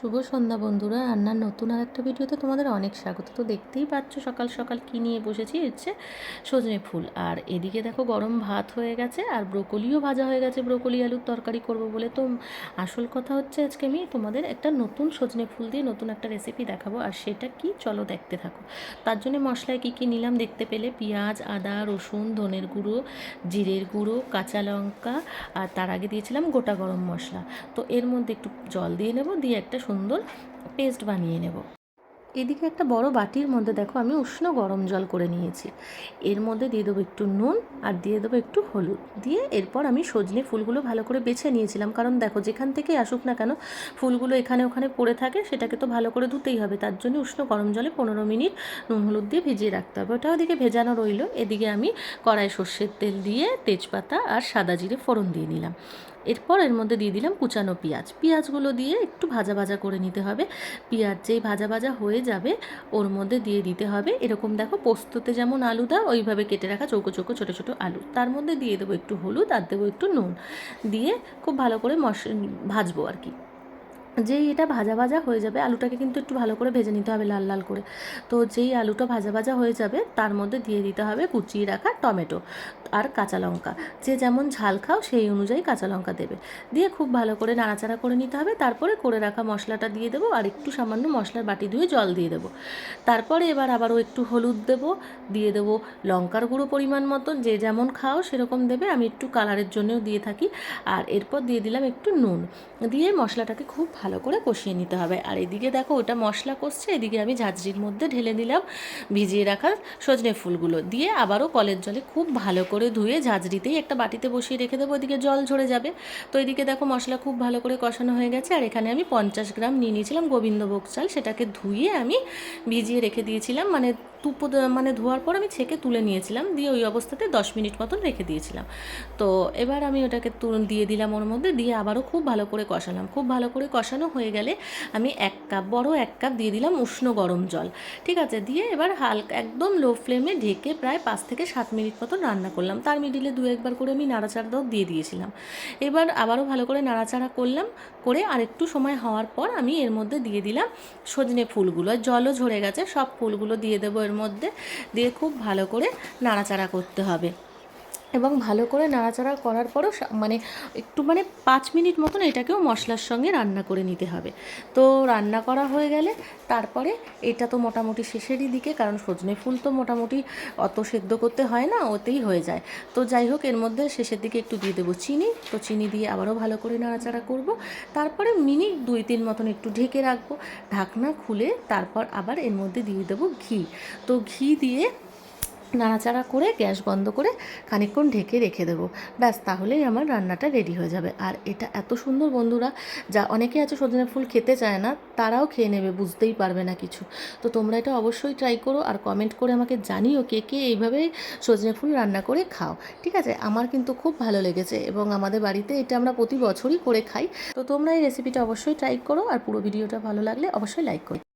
শুভ সন্ধ্যা বন্ধুরা, রান্নার নতুন আর একটা ভিডিওতে তোমাদের অনেক স্বাগত। তো দেখতেই পাচ্ছ সকাল সকাল কি নিয়ে বসেছি? হচ্ছে সজনে ফুল। আর এদিকে দেখো গরম ভাত হয়ে গেছে, আর ব্রোকলিও ভাজা হয়ে গেছে। ব্রোকলি, আলুর তরকারি করব বলে। তো আসল কথা হচ্ছে আজকে আমি তোমাদের একটা নতুন সজনে ফুল দিয়ে নতুন একটা রেসিপি দেখাবো। আর সেটা কি? চলো দেখতে থাকো। তার জন্য মশলায় কী কী নিলাম দেখতে পেলে? পেঁয়াজ, আদা, রসুন, ধনের গুঁড়ো, জিরের গুঁড়ো, কাঁচা লঙ্কা, আর তার আগে দিয়েছিলাম গোটা গরম মশলা। তো এর মধ্যে একটু জল দিয়ে নেব, দিয়ে একটা সুন্দর পেস্ট বানিয়ে নেব। এদিকে একটা বড় বাটির মধ্যে দেখো আমি উষ্ণ গরম জল করে নিয়েছি। এর মধ্যে দিয়ে দেবো একটু নুন আর দিয়ে দেবো একটু হলুদ। দিয়ে এরপর আমি সজনে ফুলগুলো ভালো করে বেছে নিয়েছিলাম। কারণ দেখো যেখান থেকেই আসুক না কেন, ফুলগুলো এখানে ওখানে পড়ে থাকে, সেটাকে তো ভালো করে ধুতেই হবে। তার জন্য উষ্ণ গরম জলে পনেরো মিনিট নুন হলুদ দিয়ে ভিজিয়ে রাখতে হবে। ওটা ওদিকে ভেজানো রইল। এদিকে আমি কড়াই সর্ষের তেল দিয়ে তেজপাতা আর সাদা জিরে ফোড়ন দিয়ে নিলাম। এরপর এর মধ্যে দিয়ে দিলাম কুচানো পেঁয়াজ। পেঁয়াজগুলো দিয়ে একটু ভাজা ভাজা করে নিতে হবে। পেঁয়াজ যেই ভাজা ভাজা হয়ে যাবে, ওর মধ্যে দিয়ে দিতে হবে। এরকম দেখো পোস্ততে যেমন আলু দাও, ওইভাবে কেটে রাখা চৌকো চৌকো ছোটো ছোটো আলু। তার মধ্যে দিয়ে দেবো একটু হলুদ, আর দেবো একটু নুন। দিয়ে খুব ভালো করে মশ ভাজবো আর কি। যেই এটা ভাজা ভাজা হয়ে যাবে, আলুটাকে কিন্তু একটু ভালো করে ভেজে নিতে হবে লাল লাল করে। তো যেই আলুটা ভাজা ভাজা হয়ে যাবে, তার মধ্যে দিয়ে দিতে হবে কুচিয়ে রাখা টমেটো আর কাঁচা লঙ্কা। যে যেমন ঝাল খাও, সেই অনুযায়ী কাঁচা লঙ্কা দেবে। দিয়ে খুব ভালো করে নাড়াচাড়া করে নিতে হবে, তারপরে করে রাখা মশলাটা দিয়ে দেবো আর একটু সামান্য মশলার বাটি ধুয়ে জল দিয়ে দেবো। তারপরে এবার আবারও একটু হলুদ দেবো, দিয়ে দেবো লঙ্কার গুঁড়ো পরিমাণ মতন, যে যেমন খাও সেরকম দেবে, আমি একটু কালারের জন্যও দিয়ে থাকি। আর এরপর দিয়ে দিলাম একটু নুন। দিয়ে মশলাটাকে খুব ভালো করে কষিয়ে নিতে হবে। আর এদিকে দেখো ওটা মশলা কষছে, এদিকে আমি ঝাঁঝরির মধ্যে ঢেলে দিলাম ভিজিয়ে রাখা সজনে ফুলগুলো। দিয়ে আবারও কলের জলে খুব ভালো করে ধুয়ে ঝাঁঝরিতেই একটা বাটিতে বসিয়ে রেখে দেবো, ওদিকে জল ঝরে যাবে। তো এদিকে দেখো মশলা খুব ভালো করে কষানো হয়ে গেছে। আর এখানে আমি পঞ্চাশ গ্রাম নিয়ে নিয়েছিলাম গোবিন্দভোগ চাল, সেটাকে ধুয়ে আমি ভিজিয়ে রেখে দিয়েছিলাম। মানে তুপো মানে ধোয়ার পর আমি ছেঁকে তুলে নিয়েছিলাম। দিয়ে ওই অবস্থাতে দশ মিনিট মতন রেখে দিয়েছিলাম। তো এবার আমি ওটাকে দিয়ে দিলাম ওর মধ্যে, দিয়ে আবারও খুব ভালো করে কষালাম। খুব ভালো করে কষানো হয়ে গেলে আমি এক কাপ, বড় এক কাপ দিয়ে দিলাম উষ্ণ গরম জল। ঠিক আছে, দিয়ে এবার হালকা, একদম লো ফ্লেমে ঢেকে প্রায় পাঁচ থেকে সাত মিনিট মতন রান্না করলাম। তার মিডিলে দু একবার করে আমি নাড়াচাড়াও দিয়ে দিয়েছিলাম। এবার আবারও ভালো করে নাড়াচাড়া করলাম, করে আরেকটু সময় হওয়ার পর আমি এর মধ্যে দিয়ে দিলাম সজনে ফুলগুলো। জলও ঝরে গেছে, সব ফুলগুলো দিয়ে দেবো এর মধ্যে। দিয়ে খুব ভালো করে নাড়াচাড়া করতে হবে। এবং ভালো করে নাড়াচাড়া করার পরও মানে একটু মানে পাঁচ মিনিট মতন এটাকেও মশলার সঙ্গে রান্না করে নিতে হবে। তো রান্না করা হয়ে গেলে তারপরে এটা তো মোটামুটি শেষেরই দিকে, কারণ সজনে ফুল তো মোটামুটি অত সেদ্ধ করতে হয় না, ওতেই হয়ে যায়। তো যাই হোক, এর মধ্যে শেষের দিকে একটু দিয়ে দেবো চিনি। তো চিনি দিয়ে আবারও ভালো করে নাড়াচাড়া করব। তারপরে মিনিট দুই তিন মতন একটু ঢেকে রাখব। ঢাকনা খুলে তারপর আবার এর মধ্যে দিয়ে দেবো ঘি। তো ঘি দিয়ে নাড়াচাড়া করে, গ্যাস বন্ধ করে খানিকক্ষণ ঢেকে রেখে দেবো। ব্যাস, তাহলেই আমার রান্নাটা রেডি হয়ে যাবে। আর এটা এত সুন্দর বন্ধুরা, যা অনেকে আছে সজনে ফুল খেতে চায় না, তারাও খেয়ে নেবে, বুঝতেই পারবে না কিছু। তো তোমরা এটা অবশ্যই ট্রাই করো আর কমেন্ট করে আমাকে জানিও কে কে এইভাবে সজনে ফুল রান্না করে খাও। ঠিক আছে? আমার কিন্তু খুব ভালো লেগেছে এবং আমাদের বাড়িতে এটা আমরা প্রতি বছরই করে খাই। তো তোমরা এই রেসিপিটা অবশ্যই ট্রাই করো আর পুরো ভিডিওটা ভালো লাগলে অবশ্যই লাইক করো।